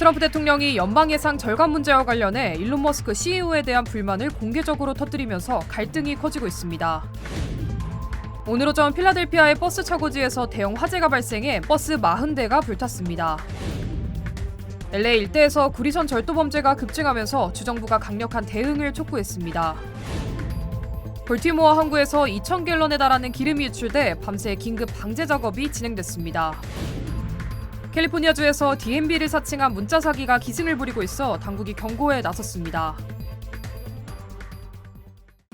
트럼프 대통령이 연방 예상 절감 문제와 관련해 일론 머스크 CEO에 대한 불만을 공개적으로 터뜨리면서 갈등이 커지고 있습니다. 오늘 오전 필라델피아의 버스 차고지에서 대형 화재가 발생해 버스 40대가 불탔습니다. LA 일대에서 구리선 절도 범죄가 급증하면서 주정부가 강력한 대응을 촉구했습니다. 볼티모어 항구에서 2,000갤런에 달하는 기름이 유출돼 밤새 긴급 방제 작업이 진행됐습니다. 캘리포니아주에서 DMB를 사칭한 문자 사기가 기승을 부리고 있어 당국이 경고에 나섰습니다.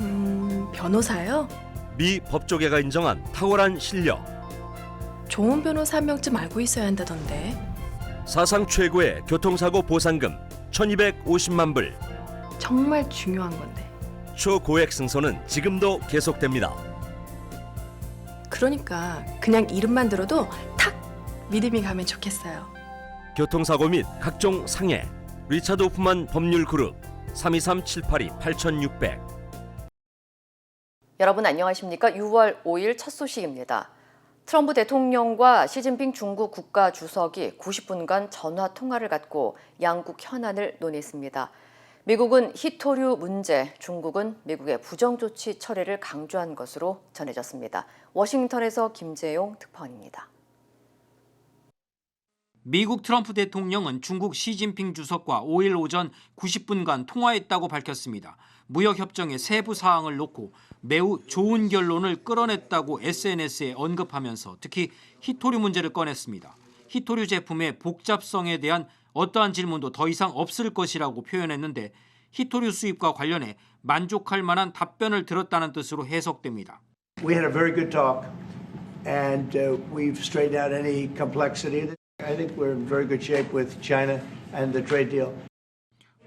음, 변호사요? 미 법조계가 인정한 탁월한 실력, 좋은 변호사 한 명쯤 알고 있어야 한다던데. 사상 최고의 교통사고 보상금 1250만 불, 정말 중요한 건데. 초고액 승소는 지금도 계속됩니다. 그러니까 그냥 이름만 들어도 탁 믿음이 가면 좋겠어요. 교통사고 및 각종 상해, 리차드 오프만 법률그룹 323-782-8600 여러분 안녕하십니까? 6월 5일 첫 소식입니다. 트럼프 대통령과 시진핑 중국 국가 주석이 90분간 전화 통화를 갖고 양국 현안을 논의했습니다. 미국은 히토류 문제, 중국은 미국의 부정 조치 처리를 강조한 것으로 전해졌습니다. 워싱턴에서 김재용 특파원입니다. 미국 트럼프 대통령은 중국 시진핑 주석과 5일 오전 90분간 통화했다고 밝혔습니다. 무역 협정의 세부 사항을 놓고 매우 좋은 결론을 끌어냈다고 SNS에 언급하면서 특히 히토류 문제를 꺼냈습니다. 히토류 제품의 복잡성에 대한 어떠한 질문도 더 이상 없을 것이라고 표현했는데 히토류 수입과 관련해 만족할 만한 답변을 들었다는 뜻으로 해석됩니다. We had a very good talk, and uh, we've straightened out any complexity.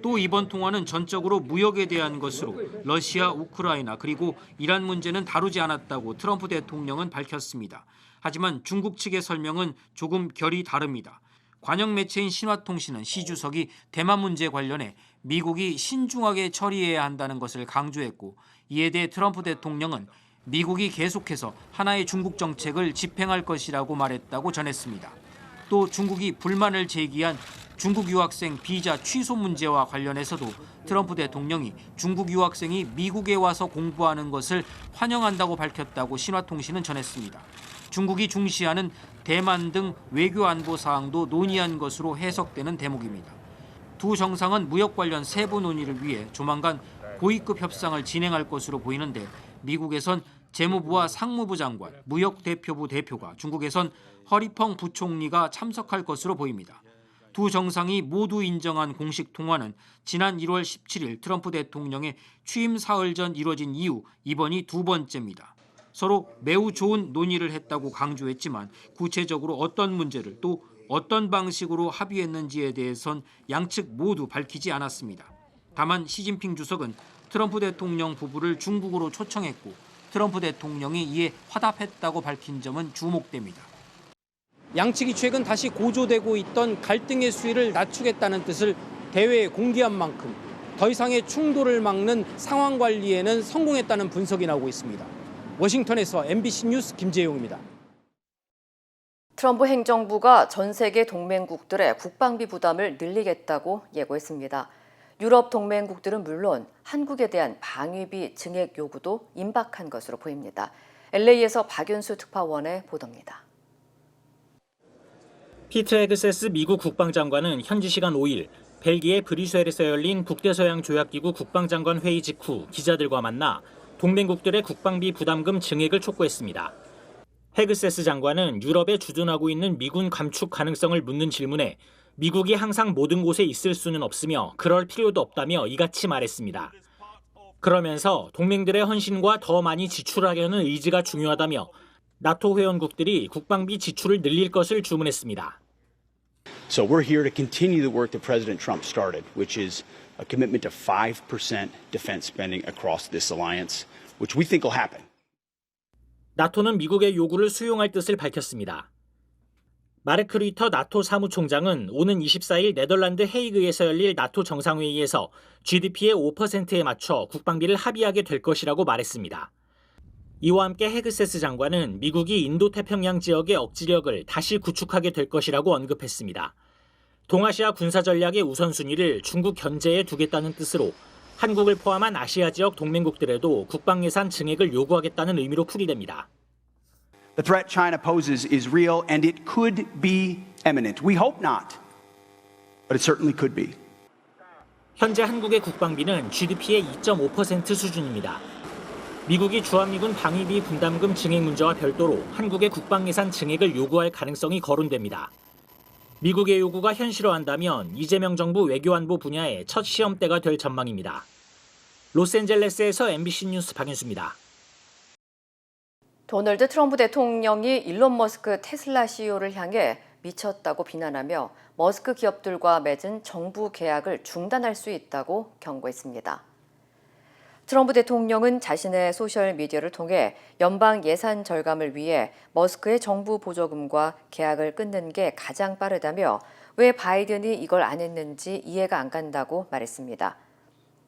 또 이번 통화는 전적으로 무역에 대한 것으로 러시아, 우크라이나 그리고 이란 문제는 다루지 않았다고 트럼프 대통령은 밝혔습니다. 하지만 중국 측의 설명은 조금 결이 다릅니다. 관영 매체인 신화통신은 시 주석이 대만 문제 관련해 미국이 신중하게 처리해야 한다는 것을 강조했고 이에 대해 트럼프 대통령은 미국이 계속해서 하나의 중국 정책을 집행할 것이라고 말했다고 전했습니다. 또 중국이 불만을 제기한 중국 유학생 비자 취소 문제와 관련해서도 트럼프 대통령이 중국 유학생이 미국에 와서 공부하는 것을 환영한다고 밝혔다고 신화통신은 전했습니다. 중국이 중시하는 대만 등 외교 안보 사항도 논의한 것으로 해석되는 대목입니다. 두 정상은 무역 관련 세부 논의를 위해 조만간 고위급 협상을 진행할 것으로 보이는데 미국에선 재무부와 상무부 장관, 무역 대표부 대표가 중국에선 허리펑 부총리가 참석할 것으로 보입니다. 두 정상이 모두 인정한 공식 통화는 지난 1월 17일 트럼프 대통령의 취임 사흘 전 이뤄진 이후 이번이 두 번째입니다. 서로 매우 좋은 논의를 했다고 강조했지만 구체적으로 어떤 문제를 또 어떤 방식으로 합의했는지에 대해선 양측 모두 밝히지 않았습니다. 다만 시진핑 주석은 트럼프 대통령 부부를 중국으로 초청했고 트럼프 대통령이 이에 화답했다고 밝힌 점은 주목됩니다. 양측이 최근 다시 고조되고 있던 갈등의 수위를 낮추겠다는 뜻을 대회에 공개한 만큼 더 이상의 충돌을 막는 상황 관리에는 성공했다는 분석이 나오고 있습니다. 워싱턴에서 MBC 뉴스 김재용입니다. 트럼프 행정부가 전 세계 동맹국들의 국방비 부담을 늘리겠다고 예고했습니다. 유럽 동맹국들은 물론 한국에 대한 방위비 증액 요구도 임박한 것으로 보입니다. LA에서 박윤수 특파원의 보도입니다. 피트 헤그세스 미국 국방장관은 현지 시간 5일 벨기에 브뤼셀에서 열린 국대서양 조약기구 국방장관 회의 직후 기자들과 만나 동맹국들의 국방비 부담금 증액을 촉구했습니다. 헤그세스 장관은 유럽에 주둔하고 있는 미군 감축 가능성을 묻는 질문에 미국이 항상 모든 곳에 있을 수는 없으며 그럴 필요도 없다며 이같이 말했습니다. 그러면서 동맹들의 헌신과 더 많이 지출하려는 의지가 중요하다며 나토 회원국들이 국방비 지출을 늘릴 것을 주문했습니다. So we're here to continue the work that President Trump started, which is a commitment to 5% defense spending across this alliance, which we think will happen. 나토는 미국의 요구를 수용할 뜻을 밝혔습니다. 마르크 리터 나토 사무총장은 오는 24일 네덜란드 헤이그에서 열릴 나토 정상회의에서 GDP의 5%에 맞춰 국방비를 합의하게 될 것이라고 말했습니다. 이와 함께 헤그세스 장관은 미국이 인도 태평양 지역의 억지력을 다시 구축하게 될 것이라고 언급했습니다. 동아시아 군사 전략의 우선순위를 중국 견제에 두겠다는 뜻으로 한국을 포함한 아시아 지역 동맹국들에도 국방 예산 증액을 요구하겠다는 의미로 풀이됩니다. The threat China poses is real and it could be imminent. We hope not, but it certainly could be. 현재 한국의 국방비는 GDP의 2.5% 수준입니다. 미국이 주한미군 방위비 분담금 증액 문제와 별도로 한국의 국방 예산 증액을 요구할 가능성이 거론됩니다. 미국의 요구가 현실화한다면 이재명 정부 외교안보 분야의 첫 시험대가 될 전망입니다. 로스앤젤레스에서 MBC 뉴스 박윤수입니다. 도널드 트럼프 대통령이 일론 머스크 테슬라 CEO를 향해 미쳤다고 비난하며 머스크 기업들과 맺은 정부 계약을 중단할 수 있다고 경고했습니다. 트럼프 대통령은 자신의 소셜 미디어를 통해 연방 예산 절감을 위해 머스크의 정부 보조금과 계약을 끊는 게 가장 빠르다며 왜 바이든이 이걸 안 했는지 이해가 안 간다고 말했습니다.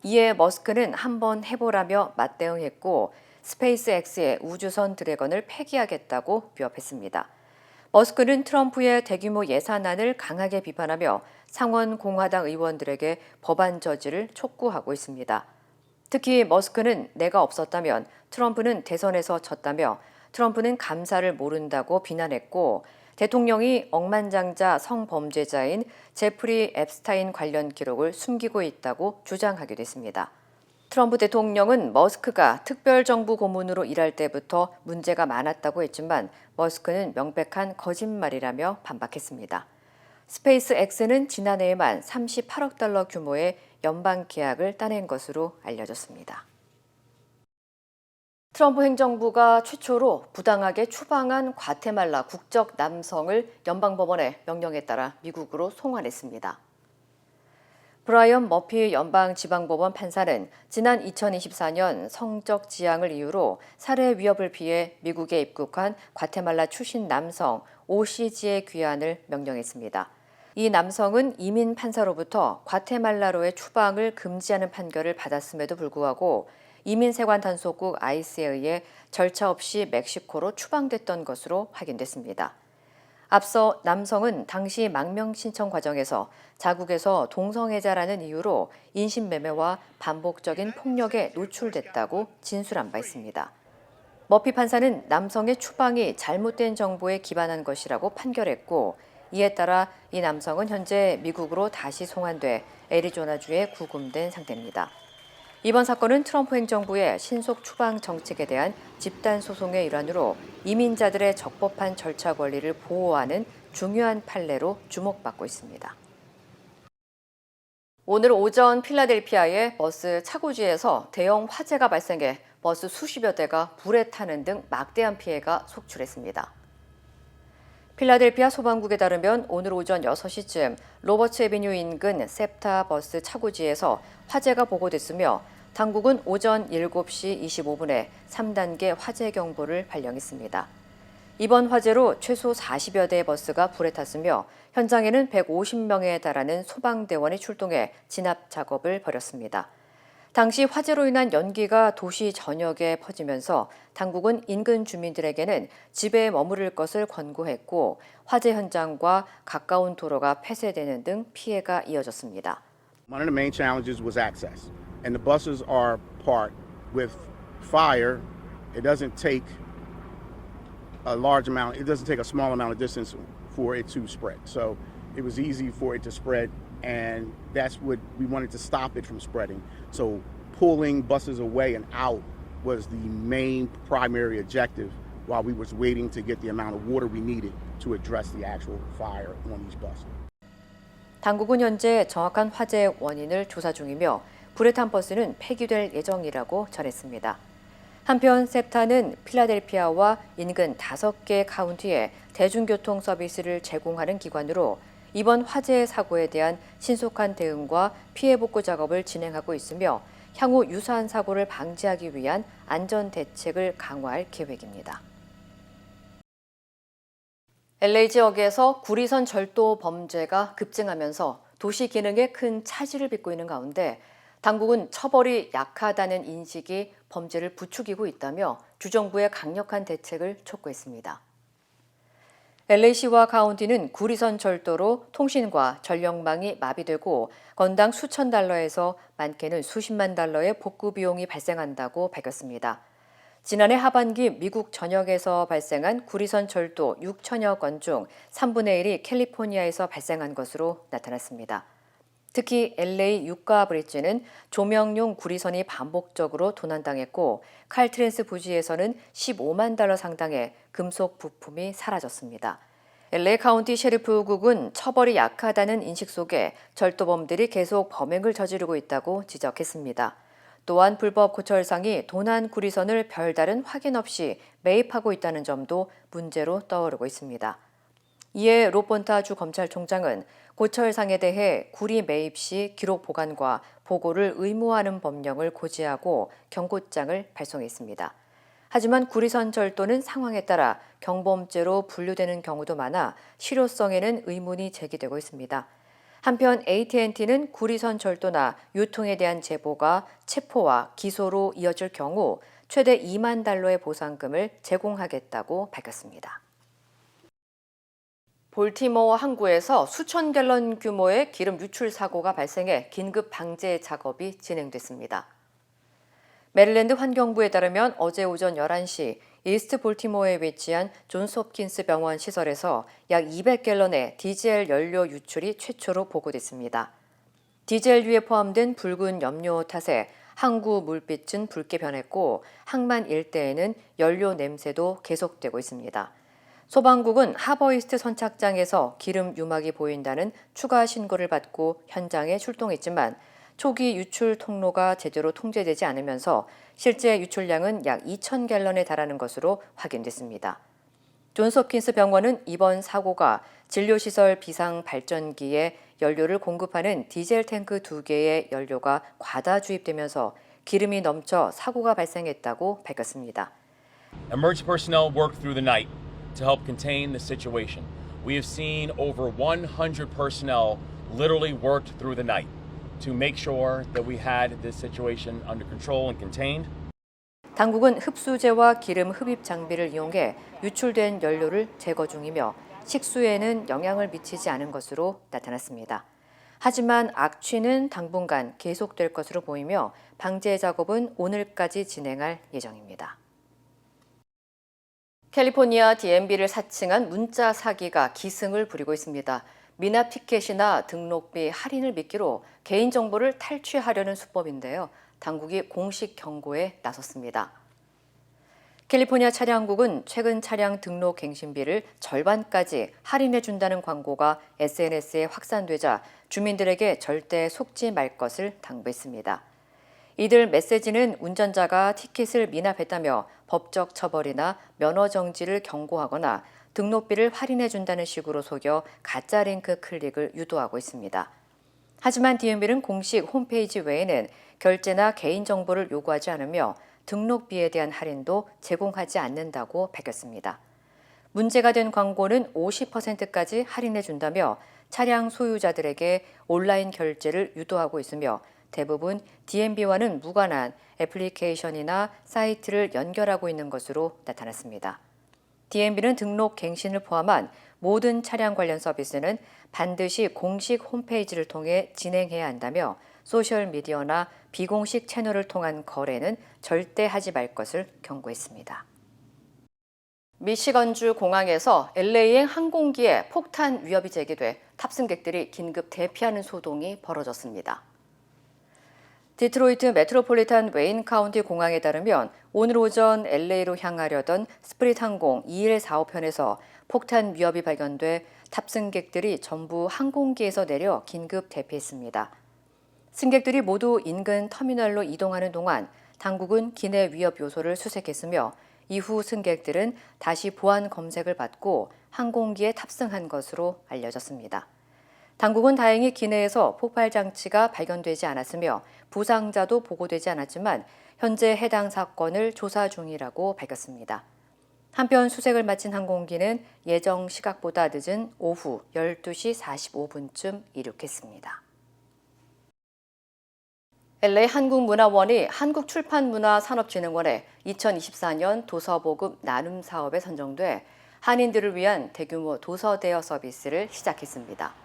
이에 머스크는 한번 해보라며 맞대응했고 스페이스X의 우주선 드래건을 폐기하겠다고 위협했습니다. 머스크는 트럼프의 대규모 예산안을 강하게 비판하며 상원 공화당 의원들에게 법안 저지를 촉구하고 있습니다. 특히 머스크는 내가 없었다면 트럼프는 대선에서 졌다며 트럼프는 감사를 모른다고 비난했고 대통령이 억만장자 성범죄자인 제프리 앱스타인 관련 기록을 숨기고 있다고 주장하기도 했습니다. 트럼프 대통령은 머스크가 특별정부 고문으로 일할 때부터 문제가 많았다고 했지만 머스크는 명백한 거짓말이라며 반박했습니다. 스페이스 X는 지난해에만 38억 달러 규모의 연방 계약을 따낸 것으로 알려졌습니다. 트럼프 행정부가 최초로 부당하게 추방한 과테말라 국적 남성을 연방법원의 명령에 따라 미국으로 송환했습니다. 브라이언 머피 연방 지방법원 판사는 지난 2024년 성적 지향을 이유로 살해 위협을 피해 미국에 입국한 과테말라 출신 남성 오시지의 귀환을 명령했습니다. 이 남성은 이민 판사로부터 과테말라로의 추방을 금지하는 판결을 받았음에도 불구하고 이민세관 단속국 아이스에 의해 절차 없이 멕시코로 추방됐던 것으로 확인됐습니다. 앞서 남성은 당시 망명 신청 과정에서 자국에서 동성애자라는 이유로 인신매매와 반복적인 폭력에 노출됐다고 진술한 바 있습니다. 머피 판사는 남성의 추방이 잘못된 정보에 기반한 것이라고 판결했고 이에 따라 이 남성은 현재 미국으로 다시 송환돼 애리조나주에 구금된 상태입니다. 이번 사건은 트럼프 행정부의 신속 추방 정책에 대한 집단 소송의 일환으로 이민자들의 적법한 절차 권리를 보호하는 중요한 판례로 주목받고 있습니다. 오늘 오전 필라델피아의 버스 차고지에서 대형 화재가 발생해 버스 수십여 대가 불에 타는 등 막대한 피해가 속출했습니다. 필라델피아 소방국에 따르면 오늘 오전 6시쯤 로버츠 에비뉴 인근 셉타 버스 차고지에서 화재가 보고됐으며 당국은 오전 7시 25분에 3단계 화재 경보를 발령했습니다. 이번 화재로 최소 40여 대의 버스가 불에 탔으며 현장에는 150명에 달하는 소방대원이 출동해 진압 작업을 벌였습니다. 당시 화재로 인한 연기가 도시 전역에 퍼지면서 당국은 인근 주민들에게는 집에 머무를 것을 권고했고 화재 현장과 가까운 도로가 폐쇄되는 등 피해가 이어졌습니다. One of the main challenges was access. And the buses are parked with fire. It doesn't take a large amount, it doesn't take a small amount of distance for it to spread. So it was easy for it to spread, and that's what we wanted to stop it from spreading. So pulling buses away and out was the main primary objective while we was waiting to get the amount of water we needed to address the actual fire on these buses. 당국은 현재 정확한 화재 원인을 조사 중이며 불에 탄 버스는 폐기될 예정이라고 전했습니다. 한편 셉타는 필라델피아와 인근 다섯 개 카운티에 대중교통 서비스를 제공하는 기관으로 이번 화재 사고에 대한 신속한 대응과 피해 복구 작업을 진행하고 있으며 향후 유사한 사고를 방지하기 위한 안전 대책을 강화할 계획입니다. LA 지역에서 구리선 절도 범죄가 급증하면서 도시 기능에 큰 차질을 빚고 있는 가운데 당국은 처벌이 약하다는 인식이 범죄를 부추기고 있다며 주정부의 강력한 대책을 촉구했습니다. LA시와 카운티는 구리선 철도로 통신과 전력망이 마비되고 건당 수천 달러에서 많게는 수십만 달러의 복구 비용이 발생한다고 밝혔습니다. 지난해 하반기 미국 전역에서 발생한 구리선 철도 6천여 건 중 3분의 1이 캘리포니아에서 발생한 것으로 나타났습니다. 특히 LA 유가 브릿지는 조명용 구리선이 반복적으로 도난당했고 칼트랜스 부지에서는 15만 달러 상당의 금속 부품이 사라졌습니다. LA 카운티 셰리프국은 처벌이 약하다는 인식 속에 절도범들이 계속 범행을 저지르고 있다고 지적했습니다. 또한 불법 고철상이 도난 구리선을 별다른 확인 없이 매입하고 있다는 점도 문제로 떠오르고 있습니다. 이에 로폰타 주 검찰총장은 고철상에 대해 구리 매입 시 기록 보관과 보고를 의무화하는 법령을 고지하고 경고장을 발송했습니다. 하지만 구리선 절도는 상황에 따라 경범죄로 분류되는 경우도 많아 실효성에는 의문이 제기되고 있습니다. 한편 AT&T는 구리선 절도나 유통에 대한 제보가 체포와 기소로 이어질 경우 최대 2만 달러의 보상금을 제공하겠다고 밝혔습니다. 볼티모어 항구에서 수천 갤런 규모의 기름 유출 사고가 발생해 긴급 방제 작업이 진행됐습니다. 메릴랜드 환경부에 따르면 어제 오전 11시 이스트 볼티모어에 위치한 존스 홉킨스 병원 시설에서 약 200갤런의 디젤 연료 유출이 최초로 보고됐습니다. 디젤유에 포함된 붉은 염료 탓에 항구 물빛은 붉게 변했고 항만 일대에는 연료 냄새도 계속되고 있습니다. 소방국은 하버이스트 선착장에서 기름 유막이 보인다는 추가 신고를 받고 현장에 출동했지만 초기 유출 통로가 제대로 통제되지 않으면서 실제 유출량은 약 2천 갤런에 달하는 것으로 확인됐습니다. 존스홉킨스 병원은 이번 사고가 진료시설 비상 발전기에 연료를 공급하는 디젤 탱크 두 개의 연료가 과다 주입되면서 기름이 넘쳐 사고가 발생했다고 밝혔습니다. Emergency personnel worked through the night to help contain the situation. We have seen over 100 personnel literally worked through the night to make sure that we had this situation under control and contained. 당국은 흡수제와 기름 흡입 장비를 이용해 유출된 연료를 제거 중이며 식수에는 영향을 미치지 않은 것으로 나타났습니다. 하지만 악취는 당분간 계속될 것으로 보이며 방제 작업은 오늘까지 진행할 예정입니다. 캘리포니아 DMV를 사칭한 문자 사기가 기승을 부리고 있습니다. 미납 티켓이나 등록비 할인을 미끼로 개인정보를 탈취하려는 수법인데요. 당국이 공식 경고에 나섰습니다. 캘리포니아 차량국은 최근 차량 등록 갱신비를 절반까지 할인해 준다는 광고가 SNS에 확산되자 주민들에게 절대 속지 말 것을 당부했습니다. 이들 메시지는 운전자가 티켓을 미납했다며 법적 처벌이나 면허 정지를 경고하거나 등록비를 할인해 준다는 식으로 속여 가짜 링크 클릭을 유도하고 있습니다. 하지만 DMV는 공식 홈페이지 외에는 결제나 개인정보를 요구하지 않으며 등록비에 대한 할인도 제공하지 않는다고 밝혔습니다. 문제가 된 광고는 50%까지 할인해 준다며 차량 소유자들에게 온라인 결제를 유도하고 있으며 대부분 DMV와는 무관한 애플리케이션이나 사이트를 연결하고 있는 것으로 나타났습니다. DMV는 등록 갱신을 포함한 모든 차량 관련 서비스는 반드시 공식 홈페이지를 통해 진행해야 한다며 소셜미디어나 비공식 채널을 통한 거래는 절대 하지 말 것을 경고했습니다. 미시건주 공항에서 LA행 항공기에 폭탄 위협이 제기돼 탑승객들이 긴급 대피하는 소동이 벌어졌습니다. 디트로이트 메트로폴리탄 웨인 카운티 공항에 따르면 오늘 오전 LA로 향하려던 스프릿 항공 2145편에서 폭탄 위협이 발견돼 탑승객들이 전부 항공기에서 내려 긴급 대피했습니다. 승객들이 모두 인근 터미널로 이동하는 동안 당국은 기내 위협 요소를 수색했으며 이후 승객들은 다시 보안 검색을 받고 항공기에 탑승한 것으로 알려졌습니다. 당국은 다행히 기내에서 폭발 장치가 발견되지 않았으며 부상자도 보고되지 않았지만 현재 해당 사건을 조사 중이라고 밝혔습니다. 한편 수색을 마친 항공기는 예정 시각보다 늦은 오후 12시 45분쯤 이륙했습니다. LA 한국문화원이 한국출판문화산업진흥원의 2024년 도서보급 나눔 사업에 선정돼 한인들을 위한 대규모 도서 대여 서비스를 시작했습니다.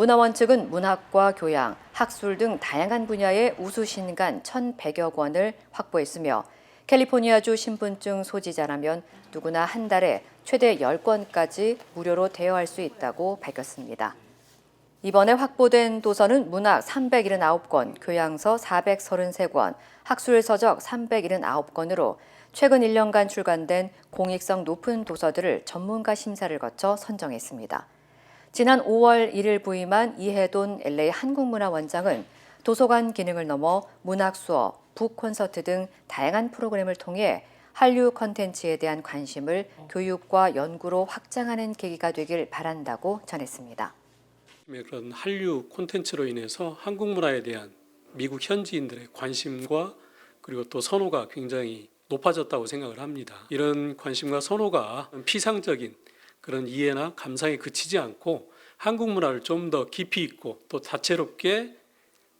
문화원 측은 문학과 교양, 학술 등 다양한 분야의 우수 신간 1,100여 권을 확보했으며 캘리포니아주 신분증 소지자라면 누구나 한 달에 최대 10권까지 무료로 대여할 수 있다고 밝혔습니다. 이번에 확보된 도서는 문학 379권, 교양서 433권, 학술 서적 379권으로 최근 1년간 출간된 공익성 높은 도서들을 전문가 심사를 거쳐 선정했습니다. 지난 5월 1일 부임한 이해돈 LA 한국문화원장은 도서관 기능을 넘어 문학 수업, 북 콘서트 등 다양한 프로그램을 통해 한류 컨텐츠에 대한 관심을 교육과 연구로 확장하는 계기가 되길 바란다고 전했습니다. 그런 한류 콘텐츠로 인해서 한국 문화에 대한 미국 현지인들의 관심과 그리고 또 선호가 굉장히 높아졌다고 생각을 합니다. 이런 관심과 선호가 피상적인 그런 이해나 감상에 그치지 않고 한국 문화를 좀 더 깊이 있고 또 다채롭게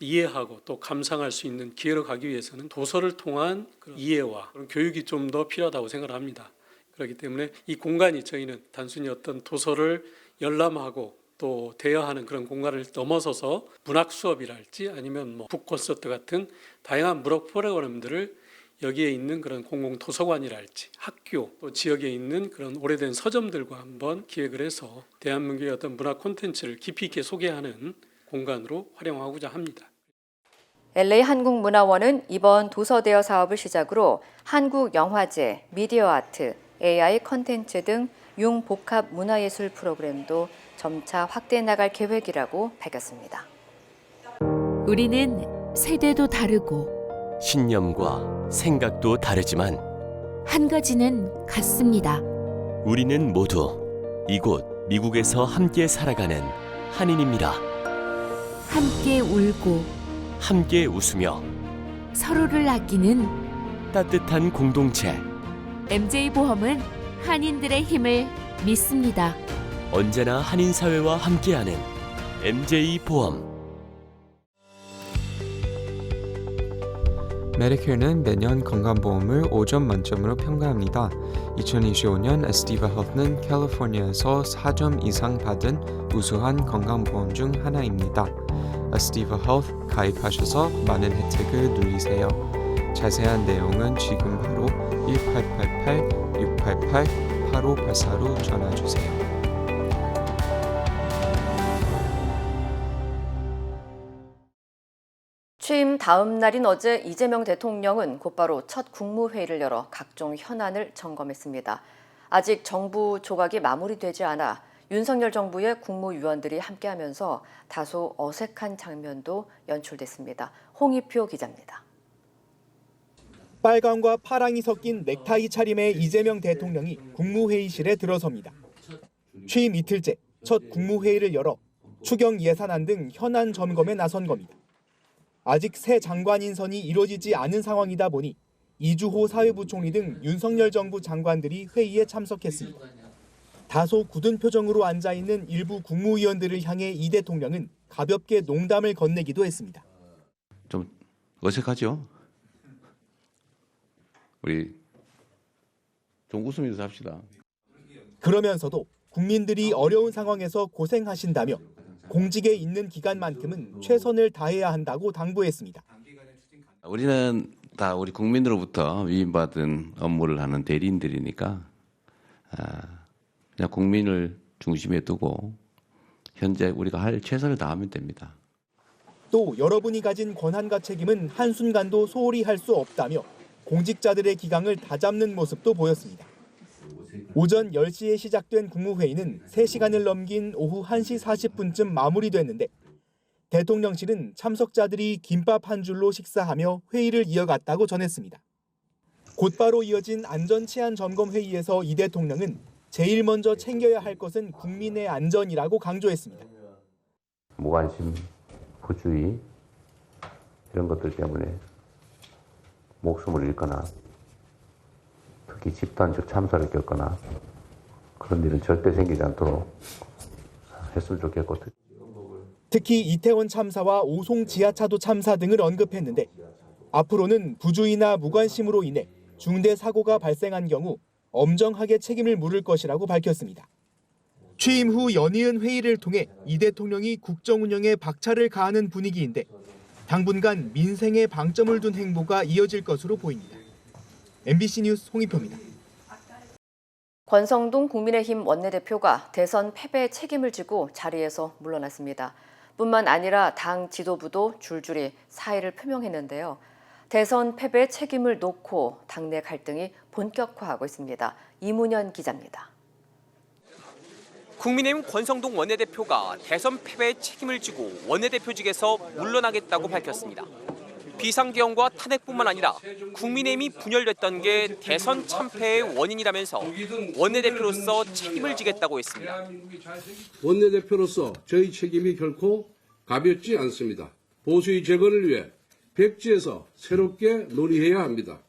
이해하고 또 감상할 수 있는 기회로 가기 위해서는 도서를 통한 이해와 그런 교육이 좀 더 필요하다고 생각을 합니다. 그렇기 때문에 이 공간이 저희는 단순히 어떤 도서를 열람하고 또 대여하는 그런 공간을 넘어서서 문학 수업이랄지 아니면 뭐 북콘서트 같은 다양한 문학 프로그램들을 여기에 있는 그런 공공 도서관이랄지 학교 또 지역에 있는 그런 오래된 서점들과 한번 기획을 해서 대한민국의 어떤 문화 콘텐츠를 깊이 있게 소개하는 공간으로 활용하고자 합니다. LA 한국문화원은 이번 도서 대여 사업을 시작으로 한국 영화제, 미디어 아트, AI 컨텐츠 등 융복합 문화예술 프로그램도 점차 확대해 나갈 계획이라고 밝혔습니다. 우리는 세대도 다르고 신념과 생각도 다르지만 한 가지는 같습니다. 우리는 모두 이곳 미국에서 함께 살아가는 한인입니다. 함께 울고 함께 웃으며 서로를 아끼는 따뜻한 공동체 MJ 보험은 한인들의 힘을 믿습니다. 언제나 한인 사회와 함께하는 MJ 보험. 메디케어는 매년 건강보험을 5점 만점으로 평가합니다. 2025년 에스티바 헬스는 캘리포니아에서 4점 이상 받은 우수한 건강보험 중 하나입니다. 에스티바 헬스 가입하셔서 많은 혜택을 누리세요. 자세한 내용은 지금 바로 1888-688-8584로 전화주세요. 다음 날인 어제 이재명 대통령은 곧바로 첫 국무회의를 열어 각종 현안을 점검했습니다. 아직 정부 조각이 마무리되지 않아 윤석열 정부의 국무위원들이 함께하면서 다소 어색한 장면도 연출됐습니다. 홍희표 기자입니다. 빨강과 파랑이 섞인 넥타이 차림의 이재명 대통령이 국무회의실에 들어섭니다. 취임 이틀째 첫 국무회의를 열어 추경 예산안 등 현안 점검에 나선 겁니다. 아직 새 장관 인선이 이루어지지 않은 상황이다 보니 이주호 사회부총리 등 윤석열 정부 장관들이 회의에 참석했습니다. 다소 굳은 표정으로 앉아 있는 일부 국무위원들을 향해 이 대통령은 가볍게 농담을 건네기도 했습니다. 좀 어색하죠? 우리 좀 웃으면서 합시다. 그러면서도 국민들이 어려운 상황에서 고생하신다며 공직에 있는 기간만큼은 최선을 다해야 한다고 당부했습니다. 우리는 다 우리 국민으로부터 위임받은 업무를 하는 대리인들이니까 아, 그냥 국민을 중심에 두고 현재 우리가 할 최선을 다하면 됩니다. 또 여러분이 가진 권한과 책임은 한순간도 소홀히 할 수 없다며 공직자들의 기강을 다잡는 모습도 보였습니다. 오전 10시에 시작된 국무회의는 3시간을 넘긴 오후 1시 40분쯤 마무리됐는데 대통령실은 참석자들이 김밥 한 줄로 식사하며 회의를 이어갔다고 전했습니다. 곧바로 이어진 안전치안 점검 회의에서 이 대통령은 제일 먼저 챙겨야 할 것은 국민의 안전이라고 강조했습니다. 무관심, 부주의 이런 것들 때문에 목숨을 잃거나 특히 집단적 참사를 겪거나 그런 일은 절대 생기지 않도록 했으면 좋겠고 특히 이태원 참사와 오송 지하차도 참사 등을 언급했는데 앞으로는 부주의나 무관심으로 인해 중대 사고가 발생한 경우 엄정하게 책임을 물을 것이라고 밝혔습니다. 취임 후 연이은 회의를 통해 이 대통령이 국정 운영에 박차를 가하는 분위기인데 당분간 민생에 방점을 둔 행보가 이어질 것으로 보입니다. MBC 뉴스 홍익표입니다. 권성동 국민의힘 원내대표가 대선 패배 책임을 지고 자리에서 물러났습니다. 뿐만 아니라 당 지도부도 줄줄이 사의를 표명했는데요. 대선 패배 책임을 놓고 당내 갈등이 본격화하고 있습니다. 이문현 기자입니다. 국민의힘 권성동 원내대표가 대선 패배의 책임을 지고 원내대표직에서 물러나겠다고 밝혔습니다. 비상계엄과 탄핵뿐만 아니라 국민의힘이 분열됐던 게 대선 참패의 원인이라면서 원내대표로서 책임을 지겠다고 했습니다. 원내대표로서 저희 책임이 결코 가볍지 않습니다. 보수의 재건을 위해 백지에서 새롭게 논의해야 합니다.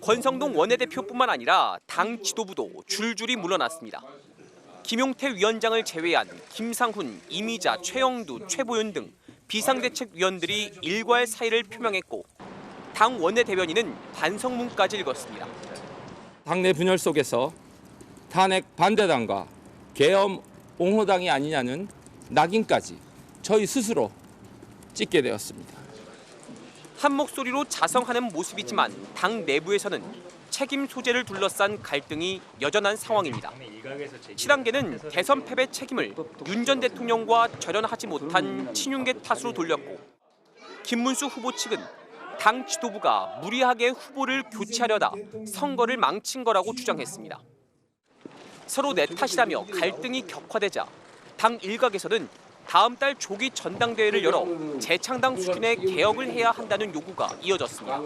권성동 원내대표뿐만 아니라 당 지도부도 줄줄이 물러났습니다. 김용태 위원장을 제외한 김상훈, 이미자, 최영두, 최보윤 등 비상대책위원들이 일괄 사의를 표명했고 당 원내대변인은 반성문까지 읽었습니다. 당내 분열 속에서 탄핵 반대당과 계엄 옹호당이 아니냐는 낙인까지 저희 스스로 찍게 되었습니다. 한 목소리로 자성하는 모습이지만 당 내부에서는 책임 소재를 둘러싼 갈등이 여전한 상황입니다. 친한계는 대선 패배 책임을 윤 전 대통령과 절연하지 못한 친윤계 탓으로 돌렸고 김문수 후보 측은 당 지도부가 무리하게 후보를 교체하려다 선거를 망친 거라고 주장했습니다. 서로 내 탓이라며 갈등이 격화되자 당 일각에서는 다음 달 조기 전당대회를 열어 재창당 수준의 개혁을 해야 한다는 요구가 이어졌습니다.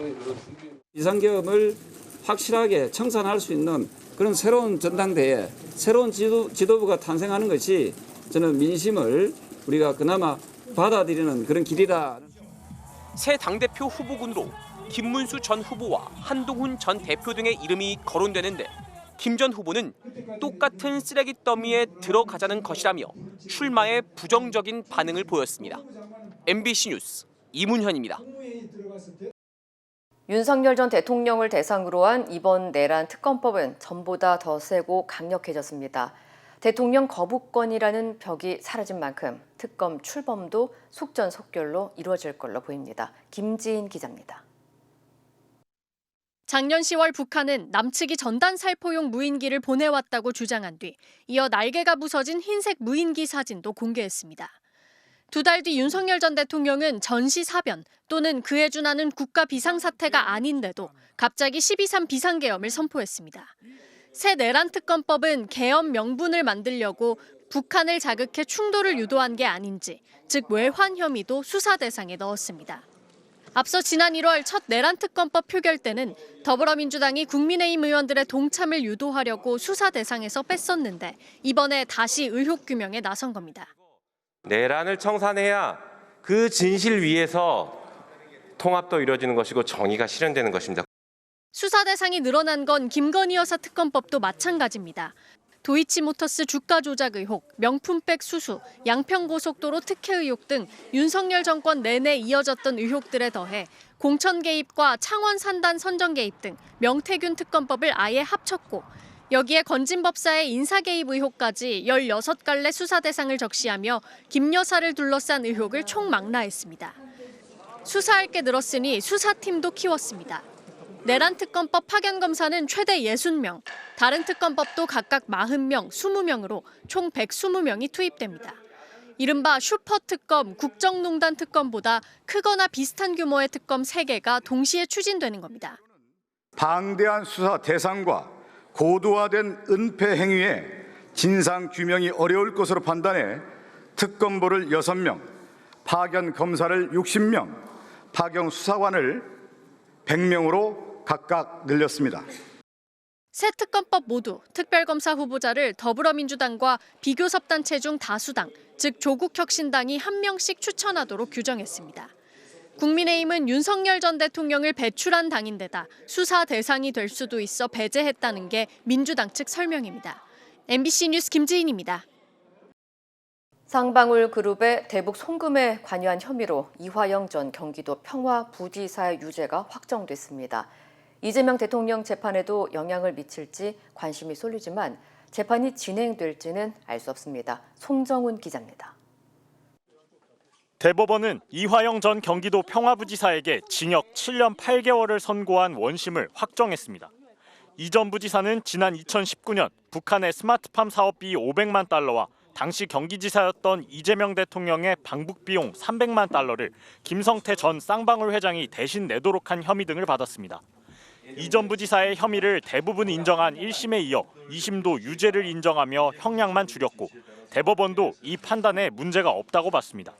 비상계엄을 확실하게 청산할 수 있는 그런 새로운 전당대회, 새로운 지도, 지도부가 탄생하는 것이 저는 민심을 우리가 그나마 받아들이는 그런 길이다. 새 당대표 후보군으로 김문수 전 후보와 한동훈 전 대표 등의 이름이 거론되는데 김 전 후보는 똑같은 쓰레기 더미에 들어가자는 것이라며 출마에 부정적인 반응을 보였습니다. MBC 뉴스 이문현입니다. 윤석열 전 대통령을 대상으로 한 이번 내란 특검법은 전보다 더 세고 강력해졌습니다. 대통령 거부권이라는 벽이 사라진 만큼 특검 출범도 속전속결로 이루어질 걸로 보입니다. 김지인 기자입니다. 작년 10월 북한은 남측이 전단 살포용 무인기를 보내왔다고 주장한 뒤 이어 날개가 부서진 흰색 무인기 사진도 공개했습니다. 두 달 뒤 윤석열 전 대통령은 전시 사변 또는 그에 준하는 국가 비상사태가 아닌데도 갑자기 12.3 비상계엄을 선포했습니다. 새 내란 특검법은 계엄 명분을 만들려고 북한을 자극해 충돌을 유도한 게 아닌지, 즉 외환 혐의도 수사 대상에 넣었습니다. 앞서 지난 1월 첫 내란 특검법 표결 때는 더불어민주당이 국민의힘 의원들의 동참을 유도하려고 수사 대상에서 뺐었는데 이번에 다시 의혹 규명에 나선 겁니다. 내란을 청산해야 그 진실 위에서 통합도 이루어지는 것이고 정의가 실현되는 것입니다. 수사 대상이 늘어난 건 김건희 여사 특검법도 마찬가지입니다. 도이치모터스 주가 조작 의혹, 명품백 수수, 양평고속도로 특혜 의혹 등 윤석열 정권 내내 이어졌던 의혹들에 더해 공천 개입과 창원 산단 선정 개입 등 명태균 특검법을 아예 합쳤고 여기에 건진법사의 인사 개입 의혹까지 16갈래 수사 대상을 적시하며 김 여사를 둘러싼 의혹을 총망라했습니다. 수사할 게 늘었으니 수사팀도 키웠습니다. 내란 특검법 파견 검사는 최대 60명, 다른 특검법도 각각 40명, 20명으로 총 120명이 투입됩니다. 이른바 슈퍼 특검, 국정농단 특검보다 크거나 비슷한 규모의 특검 3개가 동시에 추진되는 겁니다. 방대한 수사 대상과 고도화된 은폐 행위에 진상 규명이 어려울 것으로 판단해 특검보를 6명, 파견 검사를 60명, 파견 수사관을 100명으로 각각 늘렸습니다. 새 특검법 모두 특별검사 후보자를 더불어민주당과 비교섭단체 중 다수당, 즉 조국혁신당이 한 명씩 추천하도록 규정했습니다. 국민의힘은 윤석열 전 대통령을 배출한 당인데다 수사 대상이 될 수도 있어 배제했다는 게 민주당 측 설명입니다. MBC 뉴스 김지인입니다. 상방울 그룹의 대북 송금에 관여한 혐의로 이화영 전 경기도 평화부지사의 유죄가 확정됐습니다. 이재명 대통령 재판에도 영향을 미칠지 관심이 쏠리지만 재판이 진행될지는 알 수 없습니다. 송정훈 기자입니다. 대법원은 이화영 전 경기도 평화부지사에게 징역 7년 8개월을 선고한 원심을 확정했습니다. 이 전 부지사는 지난 2019년 북한의 스마트팜 사업비 500만 달러와 당시 경기지사였던 이재명 대통령의 방북 비용 300만 달러를 김성태 전 쌍방울 회장이 대신 내도록 한 혐의 등을 받았습니다. 이 전 부지사의 혐의를 대부분 인정한 1심에 이어 2심도 유죄를 인정하며 형량만 줄였고 대법원도 이 판단에 문제가 없다고 봤습니다.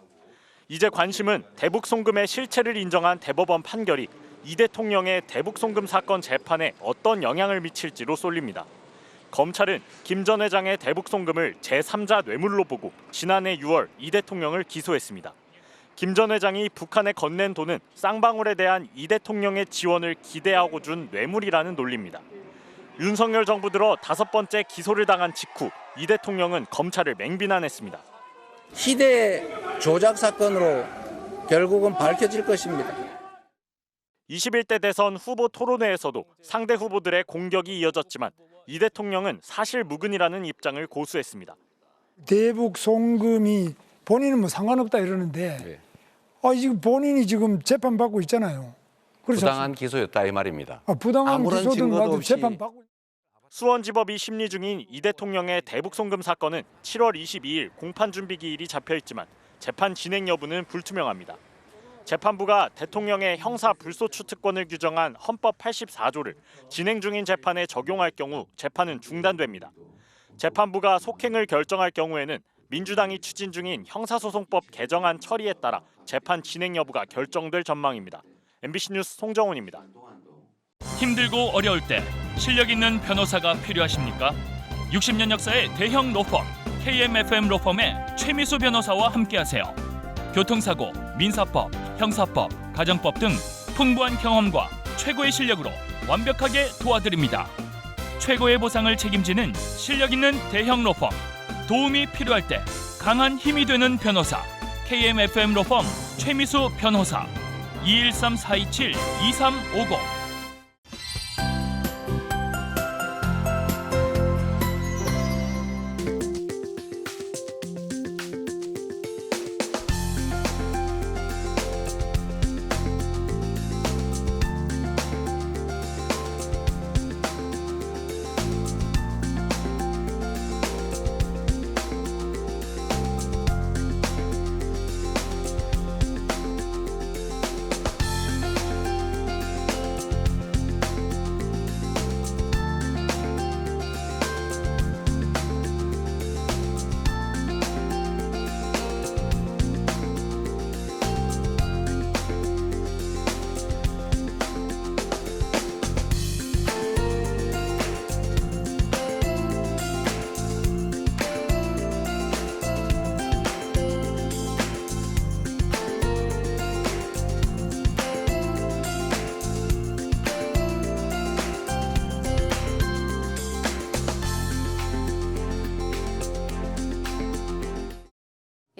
이제 관심은 대북 송금의 실체를 인정한 대법원 판결이 이 대통령의 대북 송금 사건 재판에 어떤 영향을 미칠지로 쏠립니다. 검찰은 김 전 회장의 대북 송금을 제3자 뇌물로 보고 지난해 6월 이 대통령을 기소했습니다. 김 전 회장이 북한에 건넨 돈은 쌍방울에 대한 이 대통령의 지원을 기대하고 준 뇌물이라는 논리입니다. 윤석열 정부 들어 다섯 번째 기소를 당한 직후 이 대통령은 검찰을 맹비난했습니다. 희대 조작 사건으로 결국은 밝혀질 것입니다. 21대 대선 후보 토론회에서도 상대 후보들의 공격이 이어졌지만 이 대통령은 사실 무근이라는 입장을 고수했습니다. 대북 송금이 본인은 뭐 상관없다 이러는데 아 지금 본인이 지금 재판 받고 있잖아요. 부당한 기소였다 이 말입니다. 아, 부당한 아무런 기소든 증거도 없이 재판 받고 수원지법이 심리 중인 이 대통령의 대북 송금 사건은 7월 22일 공판 준비 기일이 잡혀 있지만 재판 진행 여부는 불투명합니다. 재판부가 대통령의 형사 불소추 특권을 규정한 헌법 84조를 진행 중인 재판에 적용할 경우 재판은 중단됩니다. 재판부가 속행을 결정할 경우에는 민주당이 추진 중인 형사소송법 개정안 처리에 따라 재판 진행 여부가 결정될 전망입니다. MBC 뉴스 송정훈입니다. 힘들고 어려울 때 실력 있는 변호사가 필요하십니까? 60년 역사의 대형 로펌 KMFM 로펌의 최미수 변호사와 함께하세요. 교통사고, 민사법, 형사법, 가정법 등 풍부한 경험과 최고의 실력으로 완벽하게 도와드립니다. 최고의 보상을 책임지는 실력 있는 대형 로펌 도움이 필요할 때 강한 힘이 되는 변호사 KMFM 로펌 최미수 변호사 213-427-2350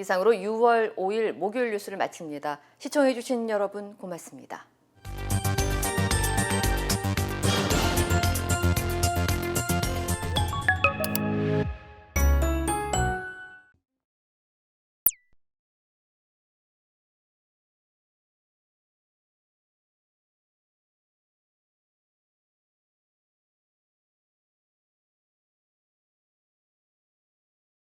이상으로 6월 5일 목요일 뉴스를 마칩니다. 시청해주신 여러분 고맙습니다.